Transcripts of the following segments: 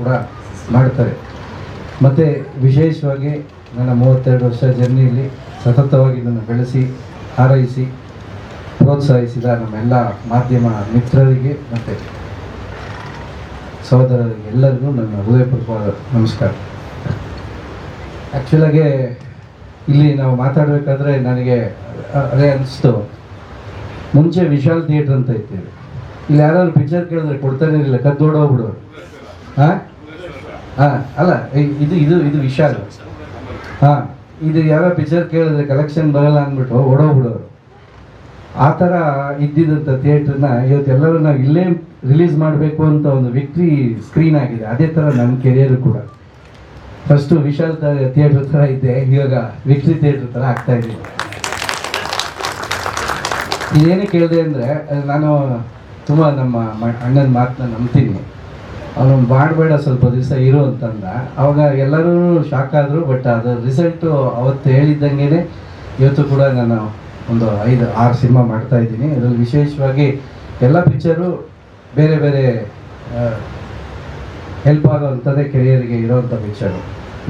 ಕೂಡ ಮಾಡ್ತಾರೆ. ಮತ್ತು ವಿಶೇಷವಾಗಿ ನನ್ನ ಮೂವತ್ತೆರಡು ವರ್ಷ ಜರ್ನಿಯಲ್ಲಿ ಸತತವಾಗಿ ನನ್ನ ಬೆಳೆಸಿ, ಹಾರೈಸಿ, ಪ್ರೋತ್ಸಾಹಿಸಿದ ನಮ್ಮೆಲ್ಲ ಮಾಧ್ಯಮ ಮಿತ್ರರಿಗೆ ಮತ್ತು ಸಹೋದರರಿಗೆ ಎಲ್ಲರಿಗೂ ನನ್ನ ಹೃದಯಪೂರ್ವಕ ನಮಸ್ಕಾರ. ಆ್ಯಕ್ಚುಲಾಗೆ ಇಲ್ಲಿ ನಾವು ಮಾತಾಡಬೇಕಾದ್ರೆ ನನಗೆ ಅದೇ ಅನಿಸ್ತು. ಮುಂಚೆ ವಿಶಾಲ್ ಥಿಯೇಟ್ರ್ ಅಂತ ಇದ್ದೀವಿ ಇಲ್ಲಿ ಯಾರಾದ್ರು ಪಿಕ್ಚರ್ ಕೇಳಿದ್ರೆ ಕೊಡ್ತಾನೆ ಇರಲಿಲ್ಲ ಕದ್ದೋಡೋಗ್ಬಿಡೋರು ಹಾಂ ಹಾಂ, ಅಲ್ಲ ಇದು ಇದು ಇದು ವಿಶಾಲ್. ಹಾಂ, ಇದು ಯಾರೋ ಪಿಕ್ಚರ್ ಕೇಳಿದ್ರೆ ಕಲೆಕ್ಷನ್ ಬರಲ್ಲ ಅಂದ್ಬಿಟ್ಟು ಓಡೋಗ್ಬಿಡೋರು. ಆ ಥರ ಇದ್ದಿದ್ದಂಥ ಥಿಯೇಟ್ರನ್ನ ಇವತ್ತೆಲ್ಲರೂ ನಾವು ಇಲ್ಲೇ ರಿಲೀಸ್ ಮಾಡಬೇಕು ಅಂತ ಒಂದು ವಿಕ್ಟ್ರಿ ಸ್ಕ್ರೀನ್ ಆಗಿದೆ. ಅದೇ ಥರ ನನ್ನ ಕೆರಿಯರು ಕೂಡ. ಫಸ್ಟು ವಿಶಾಲ್ ಥಿಯೇಟ್ರ್ ಥರ ಇದ್ದೆ ಇವಾಗ ವಿಕ್ಟ್ರಿ ಥಿಯೇಟ್ರ್ ಥರ ಆಗ್ತಾ ಇದ್ದೀನಿ ಇದೇನು ಕೇಳಿದೆ ಅಂದರೆ, ನಾನು, ತುಂಬ ನಮ್ಮ ಅಣ್ಣನ ಮಾತನ್ನ ನಂಬ್ತೀನಿ. ಅವನು ಮಾಡಬೇಡ ಸ್ವಲ್ಪ ದಿವಸ ಇರು ಅಂತಂದ. ಅವಾಗ ಎಲ್ಲರೂ ಶಾಕ್ ಆದರು ಬಟ್ ಅದು ರಿಸಲ್ಟು ಅವತ್ತು ಹೇಳಿದ್ದಂಗೆ ಇವತ್ತು ಕೂಡ ನಾನು ಒಂದು ಐದು, ಆರು ಸಿನಿಮಾ ಮಾಡ್ತಾ ಇದ್ದೀನಿ. ಅದರಲ್ಲಿ ವಿಶೇಷವಾಗಿ ಎಲ್ಲ ಪಿಕ್ಚರು ಬೇರೆ ಬೇರೆ ಹೆಲ್ಪ್ ಆಗೋವಂಥದ್ದೇ ಕೆರಿಯರ್ಗೆ ಇರೋವಂಥ ಪಿಕ್ಚರು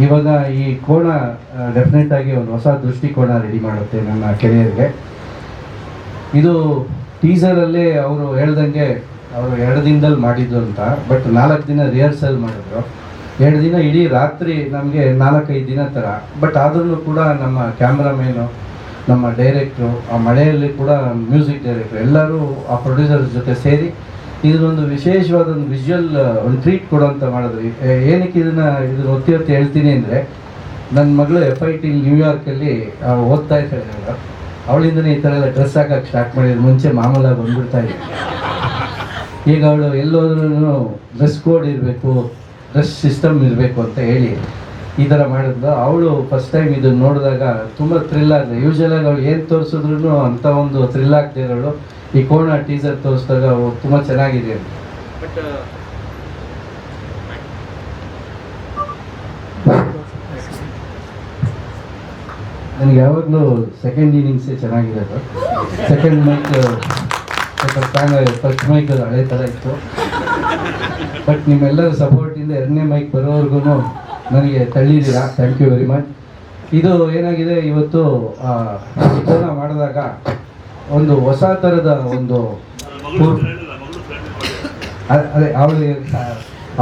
ಇವಾಗ ಈ ಕೋಣ ಡೆಫಿನೆಟ್ ಆಗಿ ಒಂದು ಹೊಸ ದೃಷ್ಟಿಕೋನ ರೆಡಿ ಮಾಡುತ್ತೆ ನನ್ನ ಕೆರಿಯರ್ಗೆ ಇದು ಟೀಸರಲ್ಲೇ ಅವರು ಹೇಳ್ದಂಗೆ ಅವರು ಎರಡು ದಿನದಲ್ಲಿ ಮಾಡಿದ್ದು ಅಂತ ಬಟ್ ನಾಲ್ಕು ದಿನ ರಿಹರ್ಸಲ್ ಮಾಡಿದ್ರು. ಎರಡು ದಿನ ಇಡೀ ರಾತ್ರಿ ನಮಗೆ ನಾಲ್ಕೈದು ದಿನ ಥರ ಬಟ್ ಆದ್ರೂ ಕೂಡ ನಮ್ಮ ಕ್ಯಾಮ್ರಾಮೇನು ನಮ್ಮ ಡೈರೆಕ್ಟ್ರು ಆ ಮಳೆಯಲ್ಲಿ ಕೂಡ ಮ್ಯೂಸಿಕ್ ಡೈರೆಕ್ಟ್ರು ಎಲ್ಲರೂ ಆ ಪ್ರೊಡ್ಯೂಸರ್ ಜೊತೆ ಸೇರಿ ಇದನ್ನೊಂದು ವಿಶೇಷವಾದ ಒಂದು ವಿಜುವಲ್ ಒಂದು ಟ್ರೀಟ್ ಕೊಡೋಂತ ಮಾಡಿದ್ರಿ. ಏನಕ್ಕೆ ಇದನ್ನು ಇದನ್ನ ಒತ್ತಿ ಒತ್ತಿ ಹೇಳ್ತೀನಿ ಅಂದರೆ ನನ್ನ ಮಗಳು ಎಫ್ ಐ ಟಿ ನ್ಯೂಯಾರ್ಕಲ್ಲಿ ಓದ್ತಾ ಇದ್ದಾಳೆ ಅವಳಿಂದನೇ ಈ ಥರ ಎಲ್ಲ ಡ್ರೆಸ್ ಹಾಕಕ್ಕೆ ಸ್ಟಾರ್ಟ್ ಮಾಡಿದ್ರು. ಮುಂಚೆ ಮಾಮೂಲಾಗಿ ಬಂದ್ಬಿಡ್ತಾ ಇದ್ದೆ ಈಗ ಅವಳು ಎಲ್ಲೋದ್ರೂ ಡ್ರೆಸ್ ಕೋಡ್ ಇರಬೇಕು ಡ್ರೆಸ್ ಸಿಸ್ಟಮ್ ಇರಬೇಕು ಅಂತ ಹೇಳಿ ಈ ಥರ ಮಾಡಿದ್ಲು. ಅವಳು ಫಸ್ಟ್ ಟೈಮ್ ಇದನ್ನು ನೋಡಿದಾಗ ತುಂಬ ಥ್ರಿಲ್ ಆಗಿದೆ ಯೂಶಲ್ ಆಗಿ ಅವಳು ಏನು ತೋರಿಸಿದ್ರು ಅಂತ ಒಂದು ಥ್ರಿಲ್ ಆಗ್ತಿದೆ ಇರೋಳು. ಈ ಕೋಣ ಟೀಸರ್ ತೋರಿಸಿದಾಗ ತುಂಬ ಚೆನ್ನಾಗಿದೆ. ನನಗೆ ಯಾವಾಗಲೂ ಸೆಕೆಂಡ್ ಇನಿಂಗ್ಸೇ ಚೆನ್ನಾಗಿರೋದು. ಸೆಕೆಂಡ್ ಸ್ಟ್ರಾಂಗ್ ಫಸ್ಟ್ ಮೈಕ್ ಹಳೆ ಥರ ಇತ್ತು. ಬಟ್ ನಿಮ್ಮೆಲ್ಲರ ಸಪೋರ್ಟಿಂದ ಎರಡನೇ ಮೈಕ್ ಬರೋವರೆಗೂ ನನಗೆ ತಳ್ಳಿದ್ದೀರಾ? ಥ್ಯಾಂಕ್ ಯು ವೆರಿ ಮಚ್ ಇದು ಏನಾಗಿದೆ, ಇವತ್ತು ಚಿತ್ರಣ ಮಾಡಿದಾಗ ಒಂದು ಹೊಸ ಥರದ ಒಂದು ಅದೇ, ಅವಳು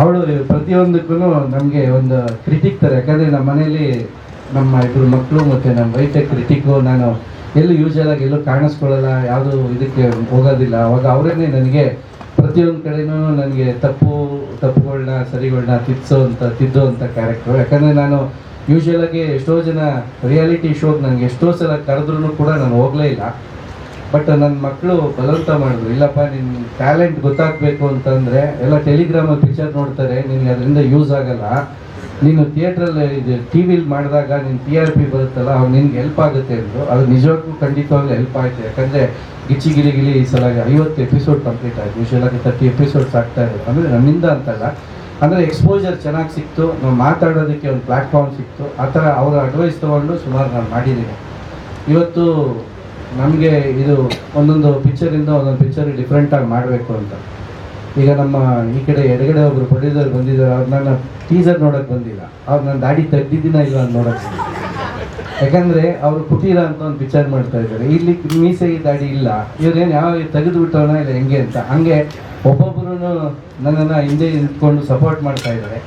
ಅವಳು ಪ್ರತಿಯೊಂದಕ್ಕೂ ನಮಗೆ ಒಂದು ಕ್ರಿಟಿಕ್ ತರ. ಯಾಕಂದರೆ ನಮ್ಮ ಮನೇಲಿ ನಮ್ಮ ಇಬ್ಬರು ಮಕ್ಕಳು ಮತ್ತು ನಮ್ಮ ವೈಫೆ ಕ್ರಿಟಿಕ್ಕು ನಾನು ಎಲ್ಲೂ ಯೂಸ್ ಆಗಿ ಎಲ್ಲೂ ಕಾಣಿಸ್ಕೊಳ್ಳಲ್ಲ, ಯಾವುದು ಇದಕ್ಕೆ ಹೋಗೋದಿಲ್ಲ. ಅವಾಗ ಅವರೇನೆ ನನಗೆ ಪ್ರತಿಯೊಂದು ಕಡೆನೂ ನನಗೆ ತಪ್ಪು ತಪ್ಪುಗಳನ್ನ ಸರಿಗಳನ್ನ ತಿದ್ಸೋ ಅಂತ ತಿದ್ದೋ ಅಂತ ಕ್ಯಾರೆಕ್ಟರ್ ಯಾಕಂದರೆ ನಾನು ಯೂಶ್ವಲಾಗಿ ಎಷ್ಟೋ ಜನ ರಿಯಾಲಿಟಿ ಶೋಗೆ ನನಗೆ ಎಷ್ಟೋ ಸಲ ಕರೆದ್ರೂ ಕೂಡ ನಾನು ಹೋಗಲೇ ಇಲ್ಲ. ಬಟ್ ನನ್ನ ಮಕ್ಕಳು ಬಲವಂತ ಮಾಡಿದ್ರು, ಇಲ್ಲಪ್ಪ ನಿನ್ನ ಟ್ಯಾಲೆಂಟ್ ಗೊತ್ತಾಗಬೇಕು ಅಂತಂದರೆ ಎಲ್ಲ ಟೆಲಿಗ್ರಾಮಲ್ಲಿ ಪಿಕ್ಚರ್ ನೋಡ್ತಾರೆ, ನಿನಗೆ ಅದರಿಂದ ಯೂಸ್ ಆಗಲ್ಲ. ನೀನು ಥಿಯೇಟ್ರಲ್ಲಿ ಇದು ಟಿ ವಿಲಿ ಮಾಡಿದಾಗ ನಿನ್ನ ಟಿ ಆರ್ ಪಿ ಬರುತ್ತಲ್ಲ ಅವ್ರು ನಿನ್ಗೆ ಹೆಲ್ಪ್ ಆಗುತ್ತೆ ಅಂದರು ಅದು ನಿಜವಾಗ್ಲೂ ಖಂಡಿತವಾಗ್ಲೂ ಹೆಲ್ಪ್ ಆಯಿತು. ಯಾಕಂದರೆ ಗಿಚ್ಚಿ ಗಿಲಿ ಈ ಸಲ ಐವತ್ತು ಎಪಿಸೋಡ್ ಕಂಪ್ಲೀಟ್ ಆಯ್ತು. ಯೂಶಲಾಗಿ ತರ್ಟಿ ಎಪಿಸೋಡ್ಸ್ ಆಗ್ತಾ ಇದೆ ಅಂದರೆ ನನ್ನಿಂದ ಅಂತಲ್ಲ. ಅಂದರೆ ಎಕ್ಸ್ಪೋಜರ್ ಚೆನ್ನಾಗಿ ಸಿಕ್ತು. ನಾವು ಮಾತಾಡೋದಕ್ಕೆ ಒಂದು ಪ್ಲ್ಯಾಟ್ಫಾರ್ಮ್ ಸಿಕ್ತು. ಆ ಥರ ಅವರ ಅಡ್ವೈಸ್ ತೊಗೊಂಡು ಸುಮಾರು ನಾನು ಮಾಡಿದ್ದೀನಿ. ಇವತ್ತು ನಮಗೆ ಇದು ಒಂದೊಂದು ಪಿಕ್ಚರಿಂದ ಒಂದೊಂದು ಪಿಕ್ಚರ್ ಡಿಫ್ರೆಂಟಾಗಿ ಮಾಡಬೇಕು ಅಂತ. ಈಗ ನಮ್ಮ ಈ ಕಡೆ ಎಡಗಡೆ ಒಬ್ರು ಪ್ರೊಡ್ಯೂಸರ್ ಬಂದಿದ್ದಾರೆ, ಅವ್ರು ನನ್ನ ಟೀಸರ್ ನೋಡೋಕೆ ಬಂದಿಲ್ಲ. ಅವ್ರು ನನ್ನ ದಾಡಿ ತಗ್ದಿದ್ದಿನ ಇಲ್ಲ ಅಂತ ನೋಡೋಕೆ ಯಾಕಂದರೆ ಅವರು ಕುಟೀರ ಅಂತ ಒಂದು ವಿಚಾರ ಮಾಡ್ತಾ ಇದ್ದಾರೆ. ಇಲ್ಲಿ ಮೀಸೆ ದಾಡಿ ಇಲ್ಲ. ಇವ್ರೇನು ಯಾವ ತೆಗೆದು ಬಿಟ್ಟವನ ಇಲ್ಲ, ಹೆಂಗೆ ಅಂತ. ಹಂಗೆ ಒಬ್ಬೊಬ್ಬರು ನನ್ನನ್ನು ಹಿಂದೆ ನಿಂತ್ಕೊಂಡು ಸಪೋರ್ಟ್ ಮಾಡ್ತಾ ಇದ್ದಾರೆ.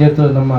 ಇವತ್ತು ನಮ್ಮ